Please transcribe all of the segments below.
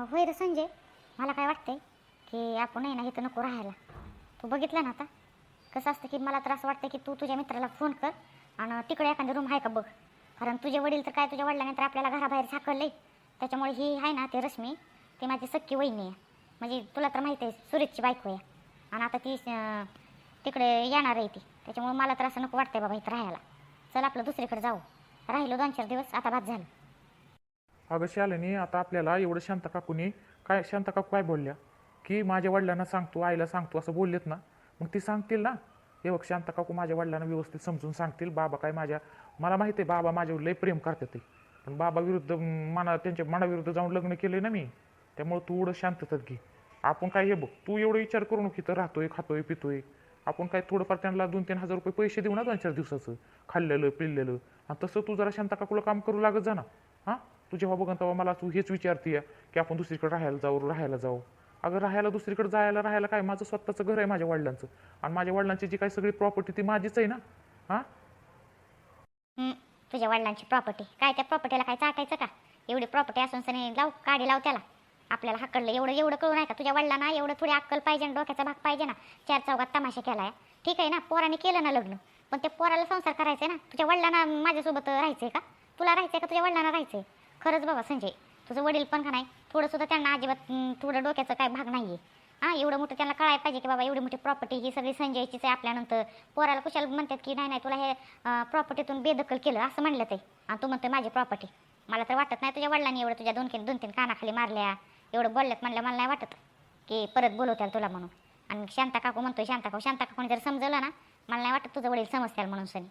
होय रे संजय मला काय वाटतंय की आपण आहे ना इथं नको राहायला. तू बघितलं ना आता? कसं असतं की मला तर असं वाटतं की तू तुझ्या मित्राला फोन कर आणि तिकडे एखादी रूम आहे का बघ. कारण तुझे वडील तर काय तुझ्या वडिलांनी तर आपल्याला घराबाहेर साकळले त्याच्यामुळे ही आहे ना ते रश्मी ती माझी सख्खी वहिनी आहे. म्हणजे तुला तर माहिती आहे सुरेशची बायको आहे. आणि आता ती तिकडे येणार आहे ती. त्याच्यामुळे मला तर असं नको वाटतंय बाबा इथं राहायला. चल आपलं दुसरीकडे जाऊ. राहिलो दोन चार दिवस आता भात झालं. अगं शालिनी आता आपल्याला एवढं शांत काकूनी काय शांत काकू काय बोलल्या? की माझ्या वडिलांना सांगतो आईला सांगतो असं बोललेत ना? मग ती सांगतील ना? हे बघ शांत काकू माझ्या वडिलांना व्यवस्थित समजून सांगतील. बाबा काय माझ्या मला माहिती आहे बाबा माझ्यावर लय प्रेम करतात ते. पण बाबा विरुद्ध मना त्यांच्या मनाविरुद्ध जाऊन लग्न केले ना मी. त्यामुळं तू एवढं शांततात घे. आपण काय हे बघ तू एवढं विचार करू नको इथं. राहतोय खातोय पितोय. आपण काय थोडंफार त्यांना दोन तीन हजार रुपये पैसे देऊ ना दोन चार दिवसाचं. खाल्लेलं पिल्लेलं. आणि तसं तू जरा शांत काकूला काम करू लागत जा ना. हां? तू जेव्हा बघन मला तू हेच विचारते की आपण दुसरीकडे राहायला जाऊ राहायला जाऊ. अगं राहायला दुसरीकडे जायला राहायला काय? माझं स्वतःचं घर आहे माझ्या वडिलांचं. आणि माझ्या वडिलांची जी काही सगळी प्रॉपर्टी ती माझीच आहे ना? हां? तुझ्या वडिलांची प्रॉपर्टी काय त्या प्रॉपर्टीला काय चाटायचं का? एवढी प्रॉपर्टी असून सने लाव काढी लाव त्याला. आपल्याला हकडलं एवढं एवढं कळू नाही का तुझ्या वडिलांना एवढं थोडी अक्कल पाहिजे ना डोक्याचा भाग पाहिजे ना. चार चौघात तमाशा केलाय. ठीक आहे ना? पोराने केलं ना लग्न. पण त्या पोराला संसार करायचा आहे ना? तुझ्या वडिलांना माझ्यासोबत राहायचंय का? तुला राहायचंय का? तुझ्या वडिलांना राहायचंय. खरंच बाबा संजय तुझं वडील पण का नाही थोडं सुद्धा त्यांना अजिबात थोडं डोक्याचं काय भाग नाही आहे हां एवढं मोठं त्यांना कळायला पाहिजे की बाबा एवढी मोठी प्रॉपर्टी ही सगळी संजयचीच आहे आपल्यानंतर. पोराला कुशाला म्हणतात की नाही नाही तुला हे प्रॉपर्टीतून बेदखल केलं असं म्हणलं ते. आणि तू म्हणतोय माझी प्रॉपर्टी मला तर वाटत नाही तुझ्या वडिलांनी एवढं तुझ्या दोन तीन दोन तीन कानाखाली मारल्या. एवढं बोलल्यात म्हणलं मला नाही वाटत की परत बोलवत्याल तुला म्हणून. आणि शांता काकू म्हणतोय शांता काकू शांता काकूने जर समजलं ना मला नाही वाटत तुझं वडील समजत्याल म्हणून सनी.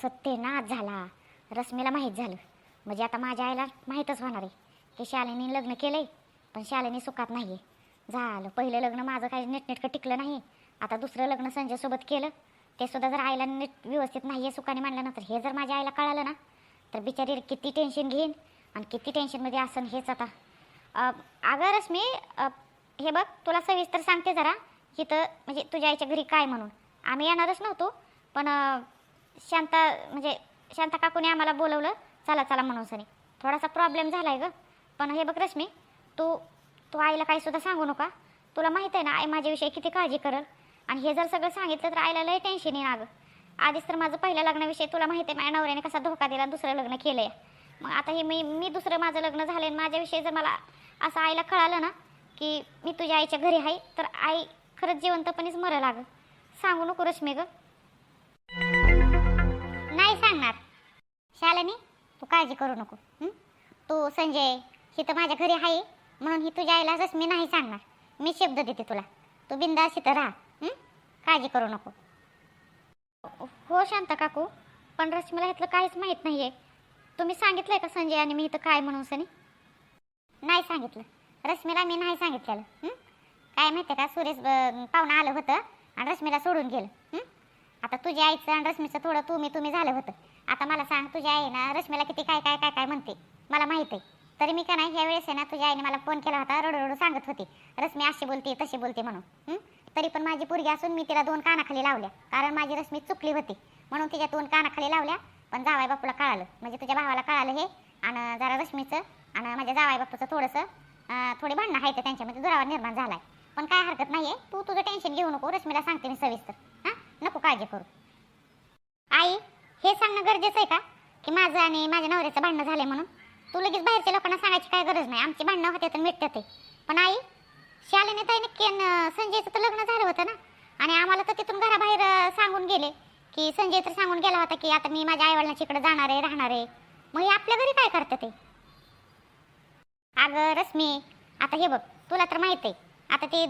झालं सत्यनाश झाला. रश्मीला माहीत झालं. म्हणजे आता माझ्या आईला माहीतच होणार आहे. की शालिनी लग्न केलंय पण शालिनी सुखात नाही आहे झालं पहिलं लग्न माझं काही नीटनेटकं टिकलं नाही आता दुसरं लग्न संजयसोबत केलं ते सुद्धा जर आईला नीट व्यवस्थित नाही आहे सुखाने मांडल्यानंतर हे जर माझ्या आईला कळालं ना तर बिचारी किती टेन्शन घेईन आणि किती टेन्शनमध्ये असन हेच आता. अगं रश्मी हे बघ तुला सविस्तर सांगते जरा इथं म्हणजे तुझ्या आईच्या घरी काय म्हणून. आम्ही येणारच नव्हतो पण शांता म्हणजे शांता काकूने आम्हाला बोलवलं चला चला म्हणून सनी. थोडासा प्रॉब्लेम झाला आहे ग. पण हे बघ रश्मी तू तू आईला काही सुद्धा सांगू नका. तुला माहीत आहे ना आई माझ्याविषयी किती काळजी करल? आणि हे जर सगळं सांगितलं तर आईला लय टेन्शन येईन अगं. आधीच तर माझं पहिल्या लग्नाविषयी तुला माहिती आहे माझ्या नवऱ्याने कसा धोका दिला दुसरं लग्न केलं आहे मग आता हे मी मी दुसरं माझं लग्न झालं आणि माझ्याविषयी जर मला असं आईला कळालं ना की मी तुझ्या आईच्या घरी आहे तर आई खरंच जिवंतपणेच मरं लागं सांगू नको रश्मी गं. सांगणार? शालिनी तू काळजी करू नको तू संजय ही तर माझ्या घरी आहे म्हणून ही तुझ्या आईला मी नाही सांगणार मी शब्द देते तुला. तू बिंदास इथं राहा काळजी करू नको. हो शांता काकू पण रश्मीला ह्यातलं काहीच माहीत नाही आहे तुम्ही सांगितलंय का संजय आणि मी इथं काय म्हणून सनी? नाही सांगितलं. रश्मीला मी नाही सांगितलेलं काय माहिती का सुरेश पाहुणा पाहुणं आलं होतं आणि रश्मीला सोडून गेलं आता तुझ्या आईचं आणि रश्मीचं थोडं तुम्ही तुम्ही झालं होतं. आता मला सांग तुझ्या आई ना रश्मीला किती काय काय काय काय म्हणते? मला माहिती आहे. तरी मी का नाही ह्या वेळेस आहे ना तुझ्या आईने मला फोन केला होता रडू रडू सांगत होती. रश्मी अशी बोलते तशी बोलते म्हणून. तरी पण माझी पोरगी असून मी तिला दोन कानाखाली लावल्या. कारण माझी रश्मी चुकली होती. म्हणून तिच्या दोन कानाखाली लावल्या. पण जावाय बापूला कळालं. म्हणजे तुझ्या भावाला कळालं हे. आणि जरा रश्मीचं आणि माझ्या जावाय बापूचं थोडंसं थोडी भांडणं आहेत त्यांच्यामध्ये. दुरावा निर्माण झाला आहे पण काय हरकत नाही आहे तू तुझं टेन्शन घेऊ नको. रश्मीला सांगते मी सविस्तर. काळजी करू. आई हे सांगणं गरजेचं आहे का? की माझं आणि माझ्या नवऱ्याचं भांडणं झालंय म्हणून. तू लगेच बाहेरच्या लोकांना सांगायची काय गरज नाही. आमची भांडणं होते तर मिटतात ते. पण आई शालेने ताईने केन संजयचं तर लग्न झालं होतं ना? आणि आम्हाला तर तिथून घराबाहेर सांगून गेले की संजय तर सांगून गेला होता की आता मी माझ्या आईवडिलांच्या इकडे जाणार आहे राहणार आहे. मग हे आपल्या घरी काय करतं ते? अगं रश्मी आता हे बघ तुला तर माहीत आहे. आता ते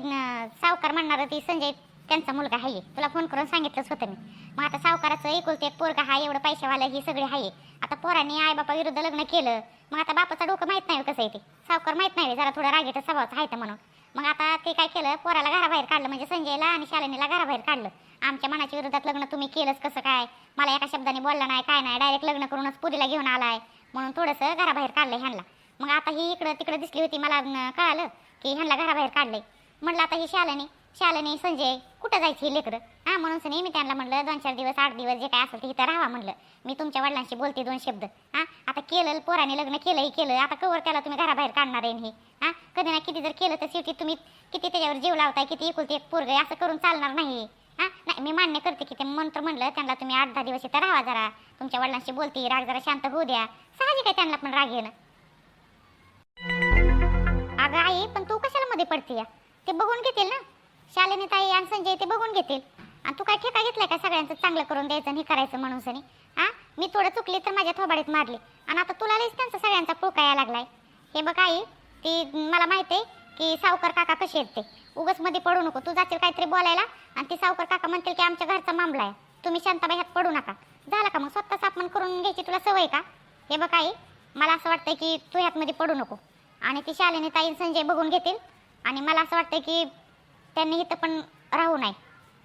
सावकार म्हणणार ती संजय त्यांचा मुलगा आहे. तुला फोन करून सांगितलंच होतं मी. मग आता सावकाराचं एकुलते एक पोरगा हा एवढं पैशावाला ही सगळे आहे. आता पोरांनी आई बापा विरुद्ध लग्न केलं. मग आता बापाचं डोकं माहीत नाही हो कसं आहे ते. सावकार माहीत नाही हो, जरा थोडं रागीट स्वभावाचं आहे तर म्हणून. मग आता ते काय केलं पोराला घराबाहेर काढलं. म्हणजे संजयला आणि शालिनीला घराबाहेर काढलं. आमच्या मनाच्या विरोधात लग्न तुम्ही केलंच कसं काय? मला एका शब्दाने बोलला नाही काय नाही डायरेक्ट लग्न करूनच पुरीला घेऊन आलाय. म्हणून थोडंसं घराबाहेर काढलं ह्यांना. मग आता ही इकडं तिकडं दिसली होती मला कळालं की ह्यांना घराबाहेर काढलंय. म्हणलं आता ही शालिनी शालिनी संजय कुठं जायची लेकर लेकरं? हा म्हणून सनी मी त्यांना म्हणलं दोन चार दिवस आठ दिवस जे काय असेल ते इथं राहावा म्हणलं. मी तुमच्या वडिलांशी बोलते दोन शब्द. हा आता केलं पोराने लग्न केलंही केलं आता कवर त्याला तुम्ही घराबाहेर काढणार आहे हे हा कधी ना किती जर केलं तर शेवटी तुम्ही किती त्याच्यावर जीव लावताय किती एकुलती एक पोरग असं करून चालणार नाही. हा नाही मी मान्य करते की ते मंत्र म्हणलं त्यांना तुम्ही आठ दहा दिवस इथं राहा जरा. तुमच्या वडिलांशी बोलते राग जरा शांत होऊ द्या. साहजिक आहे त्यांना पण राग येणं. अगं आई पण तू कशाला मध्ये पडते ते बघून घेतील ना? शालिनी ताई आणि संजय ते बघून घेतील. आणि तू काय ठेका घेतलाय का सगळ्यांचं? चांगलं करून द्यायचं आणि हे करायचं म्हणून सनी. हा? मी थोडं चुकली तर माझ्या थोबाडीत मारली. आणि आता तुला लईच त्यांचा सगळ्यांचा पुळका यायला लागलाय. हे बघ आई ती मला माहिती आहे की सावकर काका कसे आहेत ते. उगसमध्ये पडू नको. तू जाशील काहीतरी बोलायला आणि ती सावकर काका म्हणतील की आमच्या घरचा मामला आहे. तुम्ही शांताबाई ह्यात पडू नका. झालं का मग? स्वतःच अपमान करून घ्यायची तुला सवय का? हे बघ आई मला असं वाटतंय की तू ह्यातमध्ये पडू नको. आणि ती शालिनी ताई संजय बघून घेतील. आणि मला असं वाटतंय की त्यांनी इथं पण राहू नाही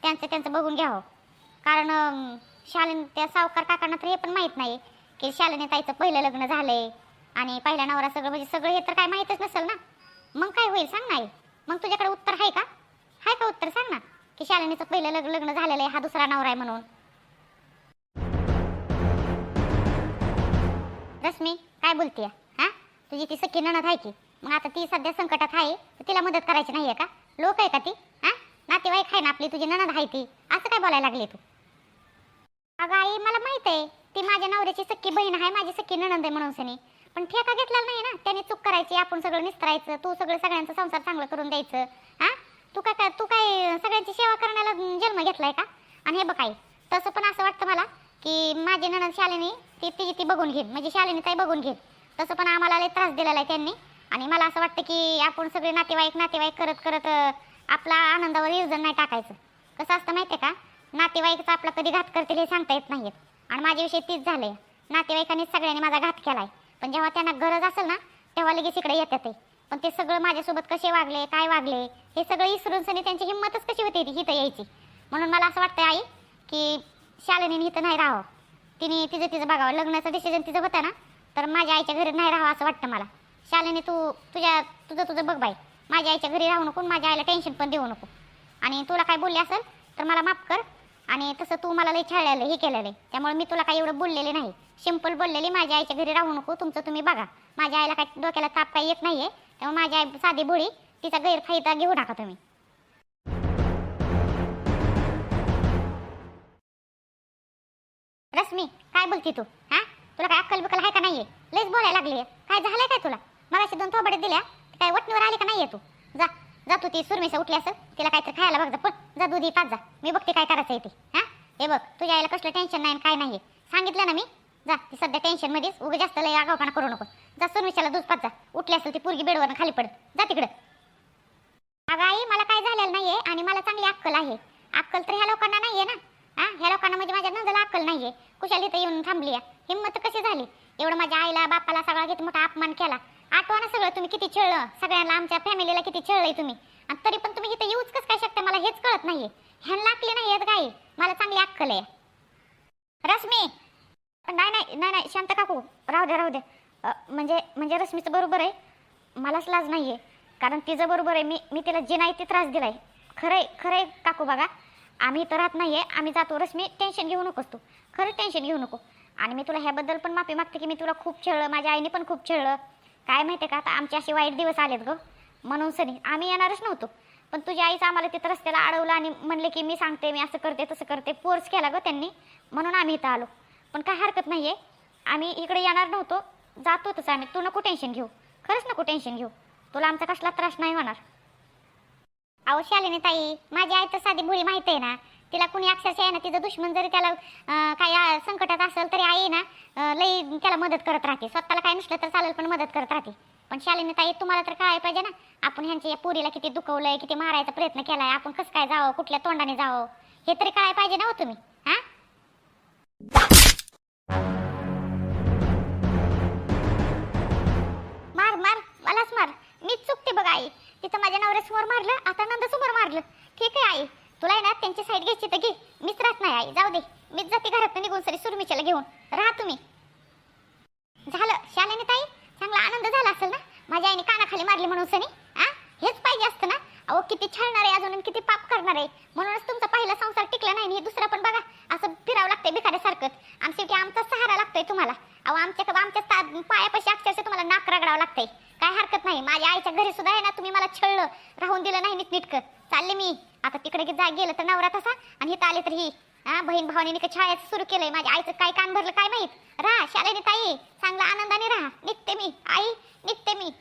त्यांचं त्यांचं बघून घ्यावं. कारण अं, त्या सावकार काकांना तर हे पण माहीत नाही की शालिनी ताईचं पहिलं लग्न झालंय आणि पहिला नवरा सगळं म्हणजे सगळं हे तर काय माहीतच नसेल ना? मग काय होईल सांग ना मग तुझ्याकडे उत्तर आहे का? आहे का उत्तर सांग ना? की शालिनीचं पहिलं लग्न लग्न झालेलं आहे हा दुसरा नवरा आहे म्हणून. रश्मी काय बोलतीय? हा? तुझी ती सखी नणद आहे की? मग आता ती सध्या संकटात आहे तर तिला मदत करायची नाहीये का? लोक आहे का ती? हा? नातेवाईक आहे ना आपली तुझी ननद आहे ती. असं काय बोलायला लागली तू? अगं आई मला माहीत आहे ती माझ्या नवऱ्याची सख्खी बहीण आहे माझी सख्खी ननंद आहे म्हणून सनी. पण ठेका घेतला नाही ना? त्याने चूक करायची आपण सगळं निस्तरायचं तू सगळं सगळ्यांचा संसार चांगलं करून द्यायचं. हा? तू काय काय तू काय सगळ्यांची सेवा करण्याला जन्म घेतलाय का? आणि हे बघ आई तसं पण असं वाटतं मला की माझी ननंद शालिनी ती तिची ती बघून घेईन. म्हणजे शालिनी ताई बघून घेईन. तसं पण आम्हाला लय त्रास दिलेला आहे त्यांनी. आणि मला असं वाटतं की आपण सगळे नातेवाईक नातेवाईक करत करत आपला आनंदावर इर्जन नाही टाकायचं. कसं असतं माहिती आहे का? नातेवाईकचा आपला कधी घात करतील हे सांगता येत नाहीत आणि माझ्याविषयी तीच झालंय. नातेवाईकांनी सगळ्यांनी माझा घात केलाय. पण जेव्हा त्यांना गरज असेल ना तेव्हा लगेच इकडे येतात पण ते सगळं माझ्यासोबत कसे वागले काय वागले हे सगळं इसरून सनी त्यांची हिंमतच कशी होती इथं यायची? म्हणून मला असं वाटतं आई की शालिनीने इथं नाही राहावं. तिने तिचं तिचं बघावं. लग्नाचं डिसिजन तिचं होतं ना तर माझ्या आईच्या घरी नाही राहावं असं वाटतं मला. शालेने तू तुझ्या तुझं तुझं बघ बाई. माझ्या आईच्या घरी राहू नको माझ्या आईला टेन्शन पण देऊ नको. आणि तुला काय बोलले असेल तर मला माफ कर. आणि तसं तू मला लई छळलेलं हे केलेलं आहे. त्यामुळे मी तुला काही एवढं बोललेले नाही. सिंपल बोललेली माझ्या आईच्या घरी राहू नको तुमचं तुम्ही बघा. माझ्या आईला काय डोक्याला ताप काही येत नाहीये. त्यामुळे माझी आई साधी बोळी तिचा गैरफायदा घेऊ नका तुम्ही. रश्मी काय बोलती तू? हा? तुला काय अक्कल बिकल आहे का नाहीये? लईच बोलायला लागली काय झालंय काय तुला? मला दोन थोबडे दिल्या काय वटणीवर आली का नाहीये तू? जा जा तू ती सुरमेसा उठली असेल तिला काहीतरी खायला बघ जा पण जा दुधी पाच जा. मी बघते काय करायचं आहे ते. हा? हे बघ तुझ्या आईला कसलं टेन्शन नाही आणि काय नाहीये. सांगितलं ना मी? जा ती सध्या टेन्शन मध्येच उगा जास्त लय आगावपणा करू नको. जा सुरमेशाला दूध पाच जा. उठली असेल ती पोरगी बेडवर खाली पडत जा तिकडं. अगं आई मला काय झालेलं नाहीये आणि मला चांगली अक्कल आहे. अक्कल तर ह्या लोकांना नाहीये ना? हा? ह्या लोकांना म्हणजे माझ्या नंदाला अक्कल नाहीये. कुशाली तर येऊन थांबली आहे. हिंमत कशी झाली? एवढं माझ्या आईला बापाला सगळा घेत मोठा अपमान केला. आठवा ना सगळं तुम्ही किती छळलं? सगळ्यांना आमच्या फॅमिलीला किती छळलंय तुम्ही? आणि तरी पण तुम्ही इथं येऊच कसं काय शकता? मला हेच कळत नाहीये. ह्यांना लागली नाही येत गाई मला चांगली अक्कल आहे. रश्मी! नाही नाही नाही नाही शांत काकू. राहू दे राहू दे. म्हणजे म्हणजे रश्मीचं बरोबर आहे. मलाच लाज नाही आहे कारण तिचं बरोबर आहे. मी मी तिला जे नाही ते त्रास दिलाय. खरंय खरंय काकू बघा. आम्ही इथं राहत नाही आहे आम्ही जातो. रश्मी टेन्शन घेऊ नकोस तू. खरं टेन्शन घेऊ नको. आणि मी तुला ह्याबद्दल पण माफी मागते की मी तुला खूप छळलं. माझ्या आईने पण खूप छळलं. काय माहिती आहे का आता आमचे असे वाईट दिवस आलेत ग. म्हणून सनी आम्ही येणारच नव्हतो. पण तुझ्या आईचं आम्हाला तिथं रस्त्याला अडवलं आणि म्हणले की मी सांगते मी असं करते तसं करते. फोर्स केला ग त्यांनी. म्हणून आम्ही इथं आलो. पण काय हरकत नाही आहे आम्ही इकडे येणार नव्हतो. जातो तसं आम्ही. तू नको टेन्शन घेऊ. खरंच नको टेन्शन घेऊ. तुला आमचा कसला त्रास नाही होणार. अहो शालिनी ताई माझी आई तर साधी भुळी माहिती आहे ना. तिला कुणी अक्षरशः आहे ना तिचं दुश्मन जरी त्याला काही संकटात असेल तरी आई ना लई त्याला मदत करत राहते. स्वतःला काय नसलं तर चालेल पण मदत करत राहते. पण शालिनी ताई तुम्हाला तर काय पाहिजे ना? आपण ह्यांच्या या पुरीला किती दुखवलंय किती मारायचा प्रयत्न केलाय आपण कसं काय जावं कुठल्या तोंडाने जावं? हे तरी काय पाहिजे ना हो तुम्ही हा? मार मार मलाच मार. मीच चुकते बघ आई. तिथं माझ्या नवऱ्यासमोर मारलं आता नंदासमोर मारलं. ठीक आहे आई. तुला आहे ना त्यांची साईड घ्यायची तर घे. मीच राहत नाही आई. जाऊ दे. मीच जाते घरात निघून सरी सुरमिच्याला घेऊन. राहा तुम्ही. झालं. शालेने ताई चांगला आनंद झाला असेल ना? माझ्या आईने कानाखाली मारली म्हणून सनी. आ? हेच पाहिजे असतं ना? अहो किती छळणार आहे अजून किती पाप करणार. आहे म्हणूनच तुमचा पहिला संसार टिकला नाही आणि दुसरा पण बघा असं फिरावं लागतंय भिकाऱ्यासारखं. आमच्यासाठी आमचा सहारा लागतोय तुम्हाला. अहो आमच्या आमच्या पायापाशी अक्षरशः तुम्हाला नाक रगडावं लागतंय. काय हरकत नाही. माझ्या आईच्या घरी सुद्धा आहे ना तुम्ही मला छळलं राहून दिलं नाही नीटनीटकं. चालले मी. आता तिकडे जा गेलं तर नवरा तसा. आणि इथं आले तर ही हा बहीण भावाने का छायाचं सुरू केलंय. माझ्या आईचं काय कान भरलं काय माहीत? राहा शाळेने ताई. चांगला आनंदाने राहा. निघते मी आई निघते मी.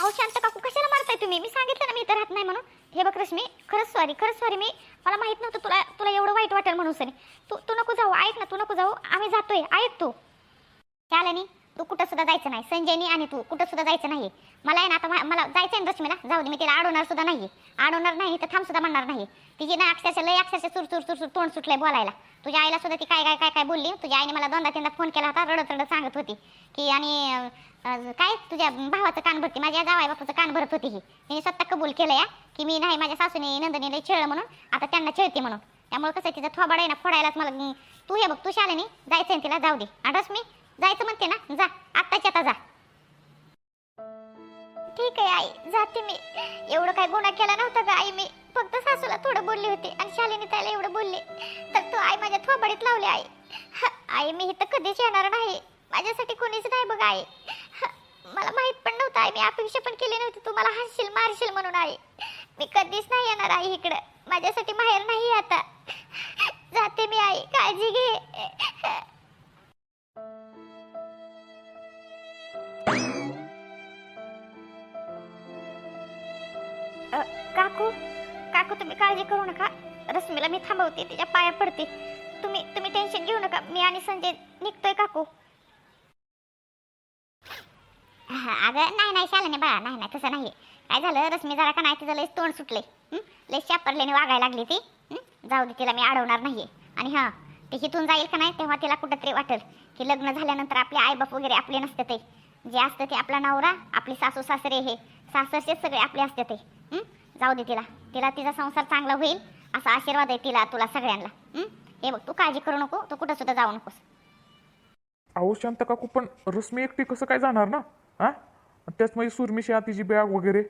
अहो शांत काकू कशाला मारताय तुम्ही? मी सांगितलं ना मी इथं राहत नाही म्हणून. हे बघ रश्मी खरंच सॉरी खरंच सॉरी मी. मला माहीत नव्हतं तुला तुला एवढं वाईट वाटेल म्हणून सरी तू तू नको जाऊ ऐक ना तू नको जाऊ. आम्ही जातोय. ऐक तू. शालिनी तू कुठं सुद्धा जायचं नाही. संजयनी आणि तू कुठं सुद्धा जायचं नाही मला आहे ना आता मला जायचं आहे ना रश्मीला जाऊ दे मी तिला अडवणार सुद्धा नाही अडवणार नाही तर थांब सुद्धा म्हणणार नाही तिची ना अक्षरशः लय अक्षरशः सुर सुर सुर सुर तोंड सुटलंय बोलायला. तुझ्या आईला सुद्धा ती काय काय काय काय बोलली? तुझ्या आईने मला दोनदा तीनदा फोन केला होता रडत रडत सांगत होती. की आणि काय? तुझ्या भावाचं कान भरती माझ्या जावाई बापूचं कान भरत होती ही. तिने स्वतः कबूल केलं या की मी नाही माझ्या सासूने नंदनीला खेळलं म्हणून आता त्यांना खेळते म्हणून. त्यामुळे कसं आहे, तिचा थोबाड आहे ना फोडायलाच मला तू हे बघ तू शालेनी जायचं आहे तिला जाऊ दे. अडस मी? जायचं म्हणते ना? जा. आत्ताच्या आता जा. ठीक आहे आई. जाते मी. एवढं काय गुन्हा केला नव्हता का आई. मी फक्त सासूला थोडं बोलली होती आणि शालिनी त्याला एवढं बोलले. तर तू आई माझ्या थोबाडीत लावले आई. आई मी इथं कधीच येणार नाही. माझ्यासाठी कोणीच नाही बघ आई. मला माहीत पण नव्हतं आई. मी अपेक्षा पण केली नव्हती तू मला हसशील मारशील म्हणून आई. मी कधीच नाही येणार आई इकडं. माझ्यासाठी माहेर नाही आता. जाते मी आई. काळजी घे. काकू काकू तुम्ही काळजी करू नका. रश्मीला मी थांबवते तिच्या पाया पडते. तुम्ही तुम्ही टेन्शन घेऊ नका. मी आणि संजय निघतोय काकू. अगं नाही नाही शाला नाही बाळा नाही नाही तसं नाही काय झालं? रश्मी जरा का नाही तिचं लयच तोंड सुटले लय शापरल्याने वागायला लागली ती. जाऊ दे तिला मी अडवणार नाहीये. आणि हां ते हिथून जाईल का नाही तेव्हा तिला कुठंतरी वाटेल. की लग्न झाल्यानंतर आपले आईबाप वगैरे आपले नसते ते. जे असतं ते आपला नवरा आपले सासू सासरे हे. सासरचेच सगळे आपले असते ते. जाऊ दे तिला. तिला तिचा संसार चांगला होईल असा आशीर्वाद आहे तिला तुला सगळ्यांना. हे? बघ तू काळजी करू नको तू कुठं सुद्धा जाऊ नकोस. अहो शांत काकू पण रश्मी एकटी कसं काय जाणार ना? हा? त्याच म्हणजे सुरमिशी तिची बॅग वगैरे.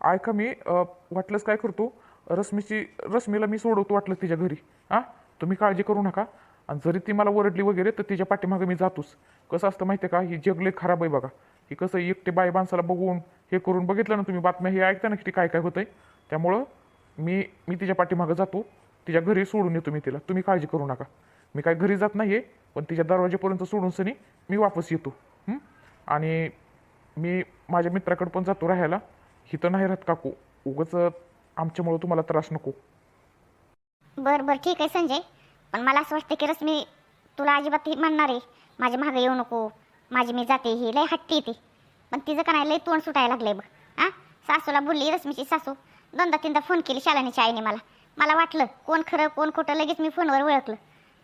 ऐका मी वाटलंच काय करतो? रश्मीची रश्मीला मी सोडवतो वाटलं तिच्या घरी. हा? तुम्ही काळजी करू नका. आणि जरी ती मला ओरडली वगैरे तर तिच्या पाठीमागे मी जातोच. कसं असतं माहिती आहे का? ही जगले खराब आहे बघा. की कसं एकटे बाई माणसाला बघून हे करून बघितलं ना तुम्ही बातम्या हे ऐकता ना की काय काय होतंय? त्यामुळं मी मी तिच्या पाठीमागं जातो तिच्या घरी सोडून येतो मी तिला. तुम्ही काळजी करू नका. मी काय घरी जात नाही आहे पण तिच्या दरवाजेपर्यंत सोडून सनी मी वापस येतो. आणि मी माझ्या मित्राकडे पण जातो राहायला. हिथं नाही राहत काकू. उगाच आमच्यामुळं तुम्हाला त्रास नको. बर बर. ठीक आहे संजय. पण मला असं वाटतं की रश्मी तुला अजिबात हे म्हणणार आहे माझ्या मागे येऊ नको. माझी मी जाते ही लय हट्टी ती. पण तिचं का नाही लय तोंड सुटायला लागलंय बघ. हा सासूला बोलली रश्मीची सासू. दोनदा तीनदा फोन केली शालानीच्या आईने मला. मला वाटलं कोण खरं कोण खोटं लगेच मी फोनवर ओळखलं.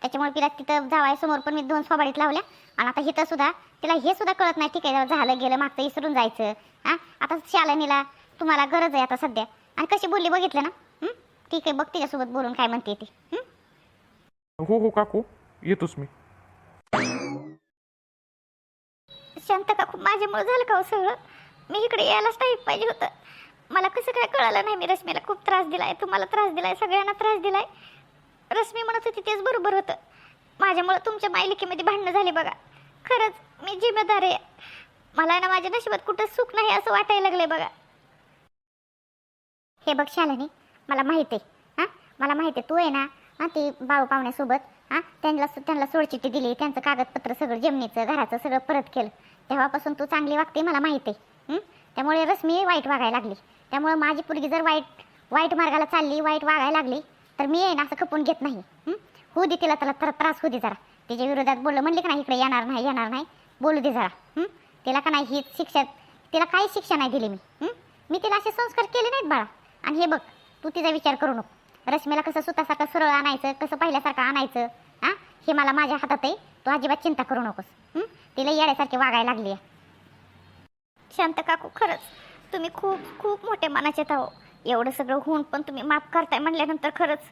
त्याच्यामुळे तिला तिथं जावाय समोर पण मी दोन स्वाबाडीत लावल्या. आणि आता हिथं सुद्धा तिला हे सुद्धा कळत नाही ठीक आहे झालं गेलं मागचं विसरून जायचं. हा? आता शालानीला तुम्हाला गरज आहे आता सध्या. आणि कशी बोलली बघितलं ना? ठीक आहे बघ तिच्यासोबत बोलून काय म्हणते ती. हं? हो हो काकू. येतोच मी. शांत काकू माझ्यामुळे झालं का हो सगळं? मी इकडे यायलाच नाही पाहिजे होतं. मला कसं काय कळालं नाही मी रश्मीला खूप त्रास दिलाय तुम्हाला त्रास दिलाय सगळ्यांना त्रास दिलाय. रश्मी म्हणत होती तेच बरोबर होतं. माझ्यामुळं तुमच्या मायलिकेमध्ये भांडणं झाली बघा. खरंच मी जिम्मेदार आहे. मला ना माझ्या नशिबात कुठं सुख नाही असं वाटायला लागलंय बघा. हे बघ शालिनी मला माहिती आहे हां? मला माहिती आहे तू आहे ना हां ती बाळू पाहुण्यासोबत हां त्यांना त्यांना सोडचिठी दिली त्यांचं कागदपत्र सगळं जमिनीचं घराचं सगळं परत केलं. तेव्हापासून तू चांगली वागते मला माहिती आहे त्यामुळे रश्मी वाईट वागायला लागली. त्यामुळे माझी पोरगी जर वाईट वाईट मार्गाला चालली वाईट वागायला लागली तर मी आहे ना असं खपून घेत नाही. होऊ दे तिला त्याला तर त्रास होऊ दे जरा. तिच्या विरोधात बोललं म्हणले का नाही इकडे येणार नाही येणार नाही बोलू दे जरा. तिला का नाही ही शिक्षा तिला काही शिक्षा नाही दिली मी. मी तिला असे संस्कार केले नाहीत बाळा. आणि हे बघ तू तिचा विचार करू नको. रश्मीला कसं स्वतःसारखं सरळ आणायचं कसं पहिल्यासारखं आणायचं हां हे मला माझ्या हातात आहे. तू अजिबात चिंता करू नकोस. तिला येड्यासारखी वागायला लागली आहे शांत काकू खरंच. तुम्ही खूप खूप मोठे मनाचे आहो. एवढं सगळं होऊन पण तुम्ही माफ करताय म्हणल्यानंतर खरंच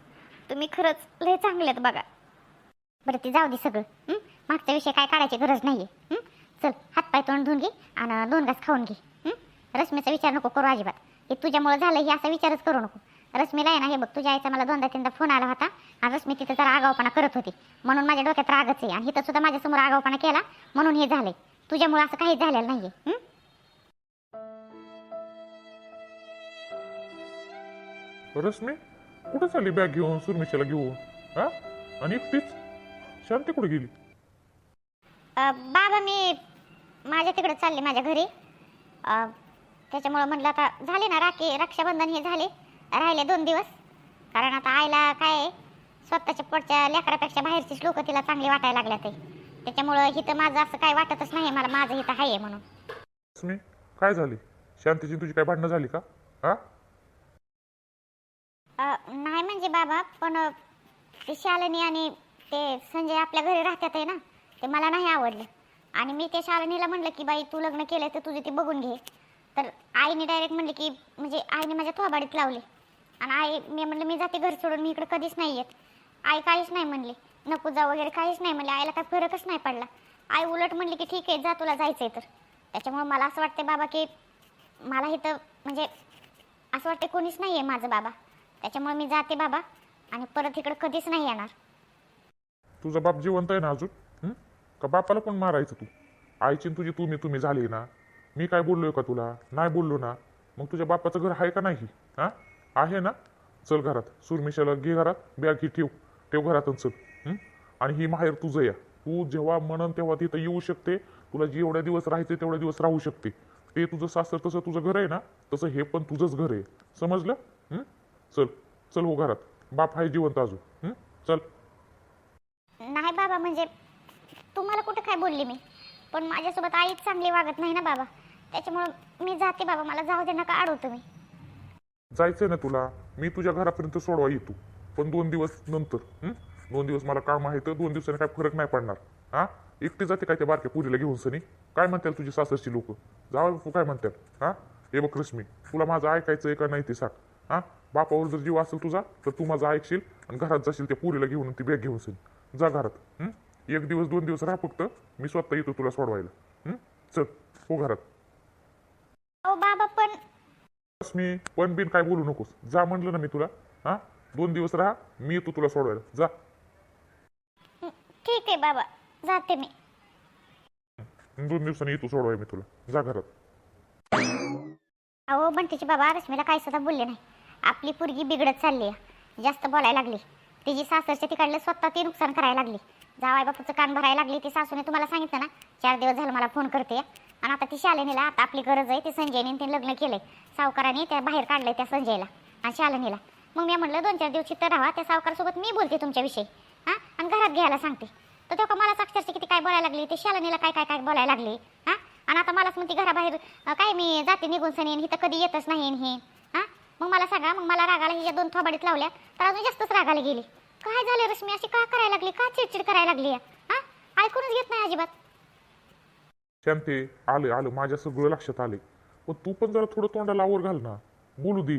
तुम्ही खरंच लय चांगले आहेत बघा. बरं ते जाऊ दे सगळं. मागचा मागच्या विषयी काय काढायची गरज नाही आहे चल हातपाय तोंड धुवून घे आणि दोन घास खाऊन घे. रश्मीचा विचार नको करू अजिबात. हे तुझ्यामुळे झालं हे असा विचारच करू नको. रश्मीला आहे ना हे बघ तुझ्या आईचा मला दोनदा तीनदा फोन आला होता आणि रश्मी तिथं जरा आगावपणा करत होती. म्हणून माझ्या डोक्यात रागच आहे आणि हिथं सुद्धा माझ्यासमोर आगावपणा केला म्हणून हे झालंय. तुझ्यामुळे असं काहीच झालेलं नाही आहे रश्मी कुठे चालली बॅग घेऊन सुरमिशाला घेऊन? हा? आणि एकटीच? शांती कुठे गेली? अ, बाबा मी माझ्या तिकडे चालले माझ्या घरी. अ, त्याच्यामुळं म्हटलं आता झाले ना राखी रक्षाबंधन हे झाले राहिले दोन दिवस. कारण आता आईला काय आहे, स्वतःच्या पोटच्या लेकरापेक्षा बाहेरचीच लोक तिला चांगली वाटायला लागल्या ते. त्याच्यामुळं इथं माझं असं काही वाटतच नाही मला माझं इथं आहे म्हणून. रश्मी काय झाली? शांतीची तुझी काय भांडणं झाली का? हा? नाही म्हणजे बाबा पण ते शालिनी आणि ते संजय आपल्या घरी राहतात आहे ना ते मला नाही आवडले. आणि मी त्या शालिनीला म्हणलं की बाई तू लग्न केलं तर तुझे ते बघून घे. तर आईने डायरेक्ट म्हणले की म्हणजे आईने माझ्या थोबाडीत लावले. आणि आई मी म्हणलं मी जाते घर सोडून मी इकडे कधीच नाही येत आई काहीच नाही म्हणली. नको जा वगैरे काहीच नाही म्हणले. आईला काय फरकच नाही पडला. आई उलट म्हणली की ठीक आहे जा तुला जायचं आहे तर. त्याच्यामुळे मला असं वाटतं बाबा की मला इथं म्हणजे असं वाटतं कोणीच नाही आहे माझं बाबा. त्याच्यामुळे मी जाते बाबा. आणि परत इकडे कधीच नाही येणार. तुझा बाप जिवंत आहे ना अजून? हं? का बापाला पण मारायचं तू? आईची न तुझी तुम्ही तुम्ही झाली ना. मी काय बोललोय का तुला? नाही बोललो ना. मग तुझ्या बापाचं घर आहे का नाही? हा? आहे ना? चल घरात. सुरमिशाला घे घरात. बॅग ही ठेव. ठेव घरात आणि चल. हं? आणि ही माहेर तुझं या. तू जेव्हा म्हणन तेव्हा तिथं येऊ शकते. तुला जेवढ्या दिवस राहायचे तेवढ्या दिवस राहू शकते. ते तुझं सासर तसं तुझं घर आहे ना? तसं हे पण तुझंच घर आहे. समजलं? हं? चल चल हो घरात. बाप आहे जिवंत अजून? चल. नाही बाबा म्हणजे तुम्हाला कुठं काय बोलली मी? पण माझ्यासोबत आईच चांगली वागत नाही ना बाबा. त्याच्यामुळं मी जाते बाबा मला जाऊ दे नका अडवू तुम्ही. जायचंय ना तुला. मी तुझ्या घरापर्यंत सोडवा येतो. पण दोन दिवस नंतर हं? दोन दिवस मला काम आहे तर दोन दिवसांनी काय फरक नाही पडणार. हा? एकटी जाते काय त्या बारक्या पुरीला घेऊन सनी? काय म्हणतात तुझी सासरची लोक? जावं काय म्हणतात? हा? हे बघ रश्मी तुला माझं ऐकायचंय का नाही ते सांग. हा? बापावर जर जीव असेल तुझा तर तू माझं ऐकशील आणि घरात जाशील त्या पुरीला घेऊन ती बॅग घेऊन सनी जा घरात? एक दिवस दोन दिवस राहा फक्त. मी स्वतः येतो तुला सोडवायला? चल हो घरात. बाबा पण मी पण बिन काय बोलू नकोस. जा म्हणलं ना मी तुला. हा? दोन दिवस राहा मी येतो तुला सोडवायला. जा. ठीक आहे बाबा. जाते मी. दोन दिवसांनी येतो सोडवाय मी तुला. जा घरात. अहो बंटीची बाबा रश्मीला काही सुद्धा बोलले नाही. आपली पोरगी बिघडत चालली आहे. जास्त बोलायला लागली. तिची सासरच्या तिकडलं स्वतः ती नुकसान करायला लागली. जावाय बापूचं कान भरायला लागली. ती सासूने तुम्हाला सांगितलं ना चार दिवस झालं मला फोन करते. आणि आता ती शालिनीला आता आपली गरज आहे ते संजयने ते लग्न केलंय. सावकाराने त्या बाहेर काढलंय त्या संजयला आणि शालिनीला. मग मी म्हणलं दोन चार दिवस चित्त राहा त्या सावकारासोबत मी बोलते तुमच्याविषयी. हां? आणि घरात घ्यायला सांगते. तर तेव्हा मलाच अक्षरशः किती काय बोलायला लागली ते शालिनीला काय काय काय बोलायला लागली. हां? आणि आता मलाच म्हणते घराबाहेर काय मी जाते निघून सनी तर कधी येतच नाही हे. मग मला सांगा मग मला रागाला हिच्या दोन थोबाडीत लावल्या तर अजून जास्तच रागाला गेली. काय झाले रश्मी? अशी का करायला लागली? का चिडचिड करायला लागली हा? ऐकूनच घेत नाही अजिबात. शांती आलं आलं. माझ्या सगळं लक्षात आले. पण तू पण जरा थोडं तोंडाला आवर घाल ना. बोलू दे.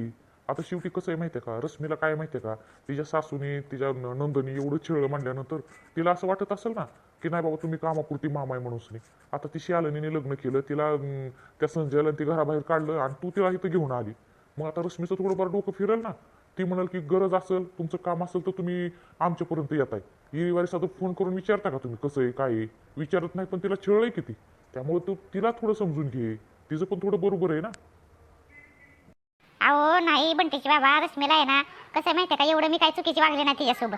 आता शेवटी कसं आहे माहितीये का? रश्मीला काय माहितीये का? तिच्या सासूने तिच्या नंदनी एवढं चिळलं म्हणल्यानंतर तिला असं वाटत असेल ना की नाही बाबा तुम्ही कामापुरती मामा आहे म्हणून आता ती शालिनीने लग्न केलं तिला त्या संजयला ती घराबाहेर काढलं आणि तू तिला इथं घेऊन आली. मग आता रश्मीचं थोडंफार डोकं फिरेल ना. ती म्हणाल की गरज असेल तुमचं काम असेल तर तुम्ही आमच्यापर्यंत येत आहे रविवारी साधं फोन करून विचारता का तुम्ही? कसं आहे काय आहे? विचारत नाही पण तिला छेळलंय किती? त्यामुळे तू तिला थोडं समजून घे. तिचं पण थोडं बरोबर आहे ना. अहो नाही बंटीची बाबा रश्मीला आहे ना कसं माहिती का एवढं मी काय चुकीची वागले नाही तिच्यासोबत.